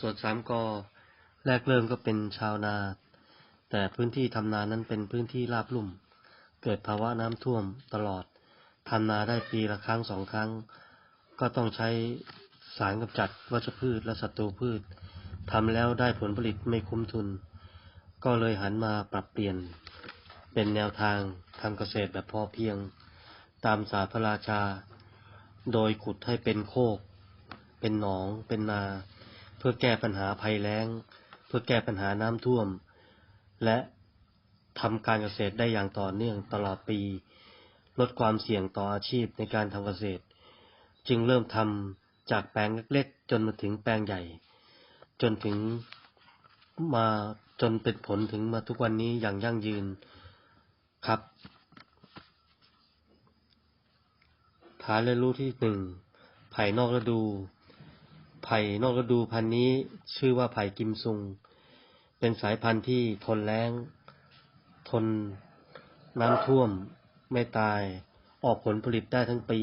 สวนสามกอแรกเริ่มก็เป็นชาวนา แต่พื้นที่ทำนานั้นเป็นพื้นที่ราบลุ่ม เกิดภาวะน้ำท่วมตลอดทำนาได้ปีละครั้งสองครั้ง ก็ต้องใช้สารกำจัดวัชพืชและศัตรูพืชทำแล้วได้ผลผลิตไม่คุ้มทุน ก็เลยหันมาปรับเปลี่ยน เป็นแนวทางทำเกษตรแบบพอเพียง ตามศาสตร์พระราชา โดยขุดให้เป็นโคก เป็นหนอง เป็นนา เพื่อแก้ปัญหาภัยแล้ง เพื่อแก้ปัญหาน้ำท่วม และทำการเกษตรได้อย่างต่อเนื่องตลอดปี ลดความเสี่ยงต่ออาชีพในการทำเกษตร จึงเริ่มทำจากแปลงเล็กๆ จนมาถึงแปลงใหญ่ จนถึงมาจนเป็นผลถึงมาทุกวันนี้อย่างยั่งยืนครับ ฐานเรียนรู้ที่หนึ่งไผ่นอกฤดู ไผ่นอกฤดูพันธุ์นี้ ชื่อว่าไผ่กิมซุง เป็นสายพันธุ์ที่ทนแล้งทนน้ำท่วมไม่ตาย ออกผลผลิตได้ทั้งปี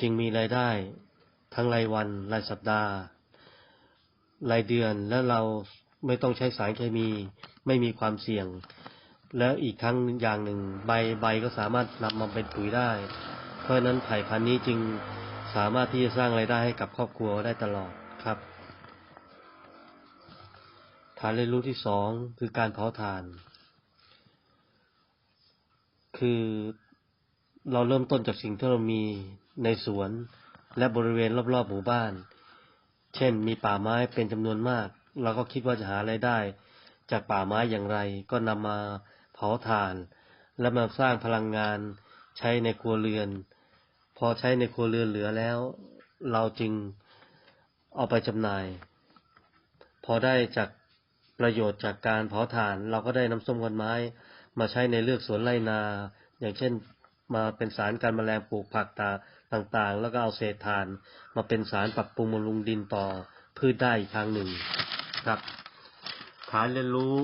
จึงมีรายได้ทั้งรายวันรายสัปดาห์ รายเดือนและเราไม่ต้องใช้สารเคมีไม่มีความเสี่ยง แล้วอีกทั้งอย่างหนึ่ง ใบใบก็สามารถนำมาเป็นปุ๋ยได้ เพราะฉะนั้นไผ่พันธุ์นี้จึง สามารถที่จะสร้างไรายได้ให้กับครอบครัวได้ตลอดครับ ฐานเรียนรู้ที่สองคือการเผาถ่าน คือเราเริ่มต้นจากสิ่งที่เรามีในสวนและบริเวณรอบๆหมู่บ้าน เช่น มีป่าไม้เป็นจำนวนมาก เราก็คิดว่าจะหาไรายได้ จากป่าไม้อย่างไร ก็นำมาเผาถ่าน และมาสร้างพลังงานใช้ในครัวเรือน พอใช้ในครัวเรือนเหลือแล้ว เราจึงเอาไปจำหน่าย พอได้จากประโยชน์จากการเผาถ่าน เราก็ได้น้ำส้มกันไม้ มาใช้ในเลือกสวนไร่นา อย่างเช่นมาเป็นสารการแมลงปลูกผักตาต่างๆ แล้วก็เอาเศษถ่าน มาเป็นสารปรับปรุงบำรุงดินต่อพืชได้อีกทางหนึ่งครับฐานเรียนรู้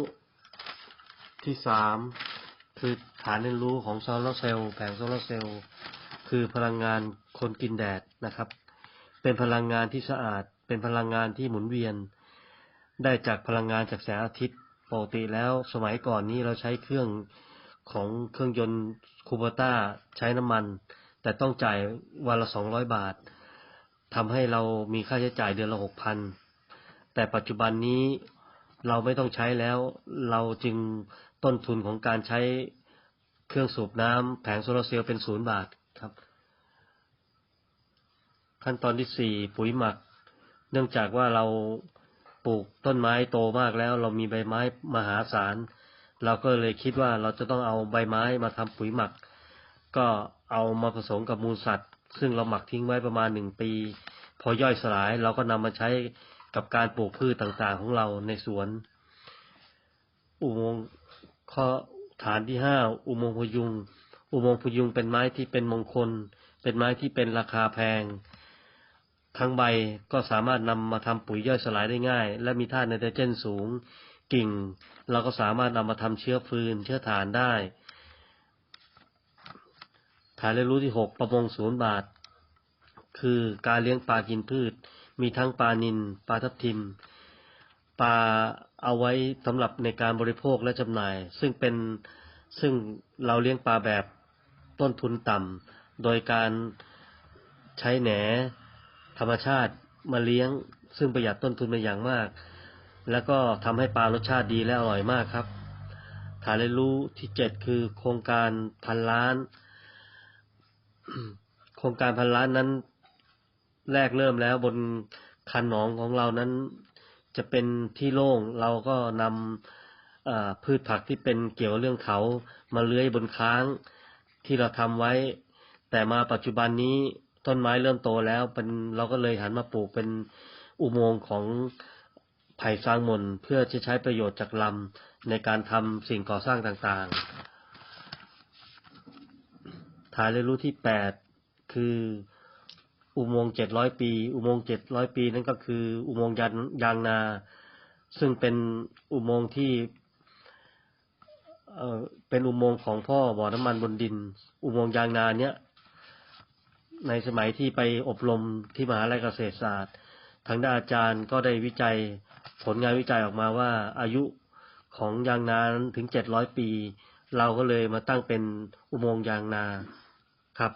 ที่สามคือฐานเรียนรู้ของโซลาร์เซลล์แผงโซลาร์เซลล์ คือพลังงานคนกินแดดนะครับ เป็นพลังงานที่สะอาด เป็นพลังงานที่หมุนเวียน ได้จากพลังงานจากแสงอาทิตย์ปกติแล้วสมัยก่อนนี้เราใช้เครื่องของเครื่องยนต์คูเบต้าใช้น้ำมัน แต่ต้องจ่ายวันละสองร้อยบาททำให้เรามีค่าใช้จ่ายเดือนละหกพันแต่ปัจจุบันนี้เราไม่ต้องใช้แล้ว เราจึงต้นทุนของการใช้เครื่องสูบน้ำแผงโซลาร์เซลล์เป็นศูนย์บาท ครับ ขั้นตอนที่สี่ปุ๋ยหมัก เนื่องจากว่าเราปลูกต้นไม้โตมากแล้ว เรามีใบไม้มหาศาลเราก็เลยคิดว่าเราจะต้องเอาใบไม้มาทำปุ๋ยหมัก ก็เอามาผสมกับมูลสัตว์ ซึ่งเราหมักทิ้งไว้ประมาณหนึ่งปี พอย่อยสลายเราก็นำมาใช้กับการปลูกพืชต่างๆของเราในสวน อุโมงค์ข้อฐานที่ห้าอุโมงค์พยุง อุโมงค์พยุงเป็นไม้ที่เป็นมงคล เป็นไม้ที่เป็นราคาแพง ทั้งใบก็สามารถนำมาทำปุ๋ยย่อยสลายได้ง่าย และมีธาตุไนโตรเจนสูง กิ่ง เราก็สามารถนำมาทำเชื้อฟืน เชื้อถ่านได้ฐานเรียนรู้ที่หกประมงศูนย์บาท คือการเลี้ยงปลากินพืช มีทั้งปลานิลปลาทับทิม ปลาเอาไว้สำหรับในการบริโภคและจำหน่าย ซึ่งเป็นซึ่งเราเลี้ยงปลาแบบ ต้นทุนต่ำ โดยการใช้แหนธรรมชาติมาเลี้ยง ซึ่งประหยัดต้นทุนเป็นอย่างมาก แล้วก็ทำให้ปลารสชาติดีและอร่อยมากครับฐานเรียนรู้ที่เจ็ดคือ โครงการพันล้าน โครงการพันล้านนั้น แรกเริ่มแล้วบนคันหนองของเรานั้น จะเป็นที่โล่งเราก็นำพืชผักที่เป็นเกี่ยวเรื่องเขามาเลื้อยบนค้าง ที่เราทำไว้ แต่มาปัจจุบันนี้ต้นไม้เริ่มโตแล้วเป็นเราก็เลยหันมาปลูกเป็นอุโมงค์ของไผ่สร้างมนเพื่อจะใช้ประโยชน์จากลำในการทำสิ่งก่อสร้างต่างๆ ฐานเรียนรู้ที่แปดคืออุโมงค์เจ็ดร้อยปี อุโมงค์เจ็ดร้อยปีนั่นก็คือ อุโมงค์ยางยางนา ซึ่งเป็นอุโมงค์ที่ เอ่อเป็นอุโมงค์ของพ่อบ่อน้ำมันบนดิน อุโมงค์ยางนาเนี้ยในสมัยที่ไปอบรมที่มหาลัยเกษตรศาสตร์ทางด้านอาจารย์ก็ได้วิจัยผลงานวิจัยออกมาว่า อายุของยางนานถึงเจ็ดร้อยปี เราก็เลยมาตั้งเป็นอุโมงค์ยางนาครับ